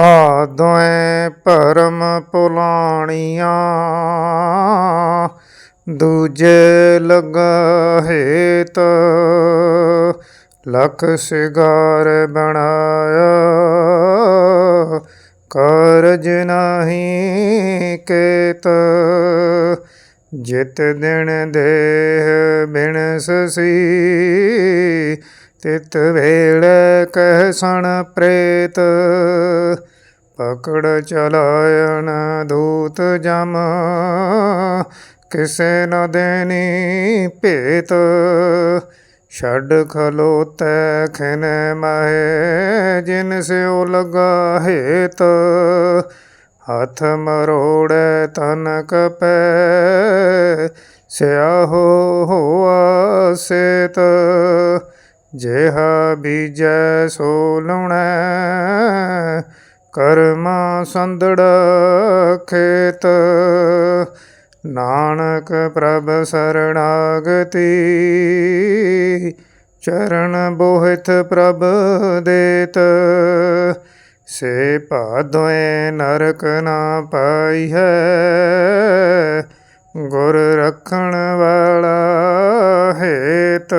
ਭਾਦੋਏ ਭਰਮ ਪੁਲਾਣੀਆਂ, ਦੂਜੇ ਲਗਾ ਹੇਤ ਲਖ ਸਿਗਾਰ ਬਣਾਇਆ। ਕਾਰਜ ਨਹੀਂ ਕੇਤ, ਜਿਤ ਦਿਨ ਦੇਹ ਬਿਨ ਸਸੀ ਤਿਤ ਵੇਲੇ ਕਹਿ ਸਣ ਪ੍ਰੇਤ, ਪਕੜ ਚਲਾਇਣ ਦੂਤ ਜਮ। ਕਿਸੇ ਨ ਦੇਨੀ ਭੇਤ, ਛੱਡ ਖਲੋਤੈ ਖਿਨ ਮਹਿ, ਜਿਨ ਸਿਓ ਲਗਾ ਹੇਤ। ਹੱਥ ਮਰੋੜੈ ਤਨ ਕਪੈ ਸਿਆਹੋ ਹੋਆ ਸੇਤ। ਜਿਹਾ ਬੀਜੈ ਸੋ ਲੁਣੈ, ਕਰਮਾ ਸੰਦੜਾ ਖੇਤ। ਨਾਨਕ ਪ੍ਰਭ ਸਰਣਾਗਤੀ, ਚਰਨ ਬੋਹਿਤ ਪ੍ਰਭ ਦੇਤ। ਸੇ ਭਾਦੋਏ ਨਰਕ ਨਾ ਪਾਈ ਹੈ ਗੁਰ ਰੱਖਣ ਵਾਲਾ ਹੇਤ।